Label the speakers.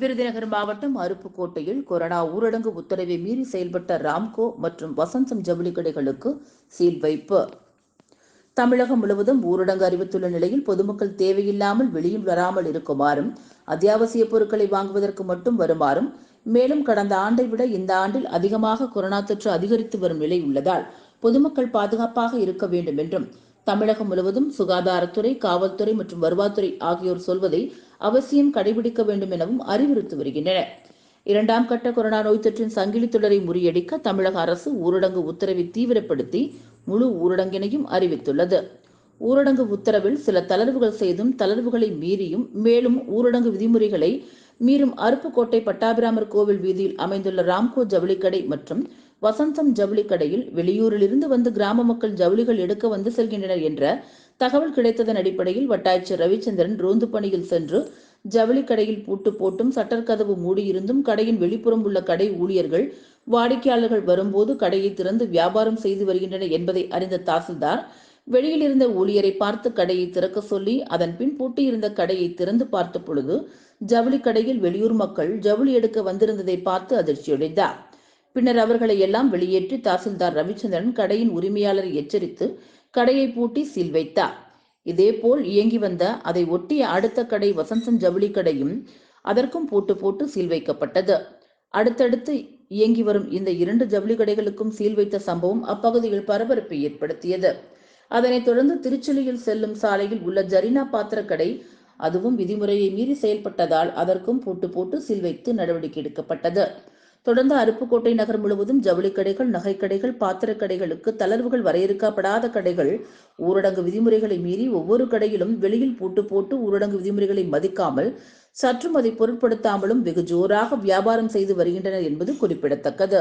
Speaker 1: விருதுநகர் மாவட்டம் அருப்புக்கோட்டையில் கொரோனா ஊரடங்கு உத்தரவை மீறி செயல்பட்ட ராம்கோ மற்றும் வசந்தம் ஜவுளி கடைகளுக்கு சீல் வைப்பு. தமிழகம் முழுவதும் ஊரடங்கு அறிவித்துள்ள நிலையில் பொதுமக்கள் தேவையில்லாமல் வெளியில் வராமல் இருக்குமாறும் அத்தியாவசிய பொருட்களை வாங்குவதற்கு மட்டும் வருமாறும் மேலும் கடந்த ஆண்டை விட இந்த ஆண்டில் அதிகமாக கொரோனா தொற்று அதிகரித்து வரும் நிலை உள்ளதால் பொதுமக்கள் பாதுகாப்பாக இருக்க வேண்டும் என்றும் தமிழகம் முழுவதும் சுகாதாரத்துறை காவல்துறை மற்றும் வருவாய்த்துறை ஆகியோர் சொல்வதை அவசியம் கடைபிடிக்க வேண்டும் எனவும் அறிவுறுத்தி வருகின்றனர் இரண்டாம் கட்ட கொரோனா நோய் தொற்றின் சங்கிலி தொடரை முறியடிக்க தமிழக அரசு ஊரடங்கு உத்தரவை தீவிரப்படுத்தி முழு ஊரடங்கினையும் அறிவித்துள்ளது. ஊரடங்கு உத்தரவில் சில தளர்வுகள் செய்தும் தளர்வுகளை மீறியும் மேலும் ஊரடங்கு விதிமுறைகளை மீறும் அருப்புக்கோட்டை பட்டாபிராமர் கோவில் வீதியில் அமைந்துள்ள ராம்கோ ஜவுளிக்கடை மற்றும் வசந்தம் ஜவுளிக்கடையில் வெளியூரிலிருந்து வந்து கிராம மக்கள் ஜவுளிகள் எடுக்க வந்து செல்கின்றனர் என்ற தகவல் கிடைத்ததன் அடிப்படையில் வட்டாட்சியர் ரவிச்சந்திரன் ரோந்து பணியில் சென்று ஜவுளி கடையில் பூட்டு போட்டும் சட்டர் கதவு மூடியிருந்தும் கடையின் வெளிப்புறம் உள்ள கடை ஊழியர்கள் வாடிக்கையாளர்கள் வரும்போது கடையை திறந்து வியாபாரம் செய்து வருகின்றனர் என்பதை அறிந்த தாசில்தார் வெளியில் இருந்த ஊழியரை பார்த்து கடையை திறக்க சொல்லி அதன் பின் பூட்டியிருந்த கடையை திறந்து பார்த்த பொழுது ஜவுளி கடையில் வெளியூர் மக்கள் ஜவுளி எடுக்க வந்திருந்ததை பார்த்து அதிர்ச்சியடைந்தார். பின்னர் அவர்களை எல்லாம் வெளியேற்றி தாசில்தார் ரவிச்சந்திரன் கடையின் உரிமையாளரை எச்சரித்து கடையை பூட்டி சீல் வைத்தார். இதேபோல் இயங்கி வந்த அதை ஒட்டிய அடுத்த கடை வசந்தம் ஜவுளி கடையும் அதற்கும் பூட்டு போட்டு சீல் வைக்கப்பட்டது. அடுத்தடுத்து இயங்கி வரும் இந்த இரண்டு ஜவுளி கடைகளுக்கும் சீல் வைத்த சம்பவம் அப்பகுதியில் பரபரப்பை ஏற்படுத்தியது. அதனைத் தொடர்ந்து திருச்சுளியில் செல்லும் சாலையில் உள்ள ஜரினா பாத்திர கடை அதுவும் விதிமுறையை மீறி செயல்பட்டதால் அதற்கும் பூட்டு போட்டு சீல் வைத்து நடவடிக்கை எடுக்கப்பட்டது. தொடர்ந்து அருப்புக்கோட்டை நகர் முழுவதும் ஜவுளி கடைகள் நகைக்கடைகள் பாத்திர கடைகளுக்கு தளர்வுகள் வரையறுக்கப்படாத கடைகள். ஊரடங்கு விதிமுறைகளை மீறி ஒவ்வொரு கடையிலும் வெளியில் பூட்டு போட்டு ஊரடங்கு விதிமுறைகளை மதிக்காமல் சற்றும் அதை பொருட்படுத்தாமலும் வெகு ஜோராக வியாபாரம் செய்து வருகின்றனர் என்பது குறிப்பிடத்தக்கது.